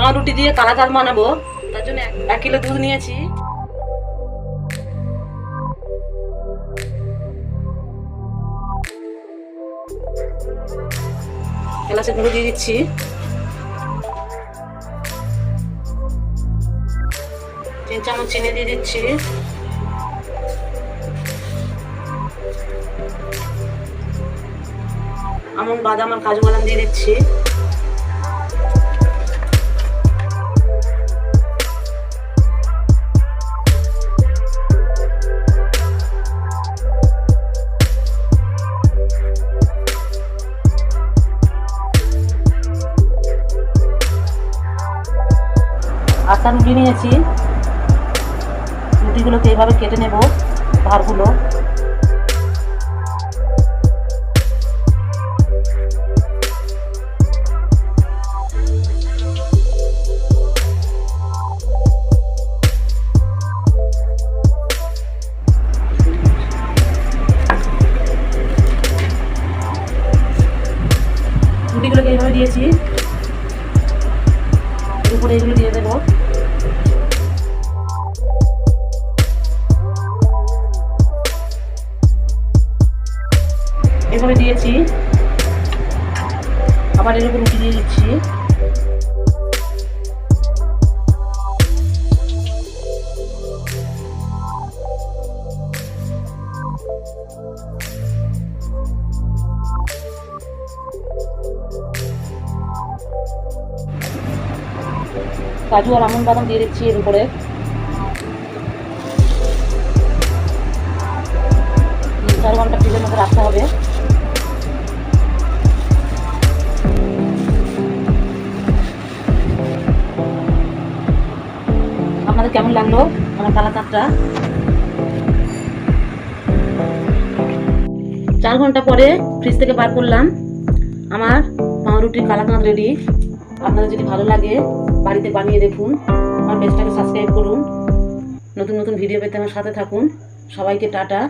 পাউরুটি দিয়ে কালাকার বানাবো। তার জন্য এক কিলো দুধ নিয়েছি। এলাচের গুঁড়ো দিয়ে দিচ্ছি। তিন চামচ চিনি দিয়ে দিচ্ছি। আমন, বাদাম আর কাজু বাদাম দিয়ে দিচ্ছি। আটটা রুটি নিয়েছি। রুটিগুলোকে এইভাবে কেটে নেব ধারগুলো রুটিগুলোকে এইভাবে দিয়েছি। উপরে এগুলো দিয়ে দেবো। এভাবে দিয়েছি। আবার এর উপর রুটি দিয়ে দিচ্ছি। কাজু আর আমন বাদাম দিয়ে দিচ্ছি এর উপরে। রাখতে হবে। আপনাদের কেমন লাগল আমার কালাকাতটা? চার ঘণ্টা পরে ফ্রিজ থেকে বার করলাম। আমার পাউরুটির কালাকাঁদ রেডি আপনাদের যদি ভালো লাগে, বাড়িতে বানিয়ে দেখুন। আমার পেজটাকে সাবস্ক্রাইব করুন। নতুন নতুন ভিডিও পেতে আমার সাথে থাকুন। সবাইকে টাটা।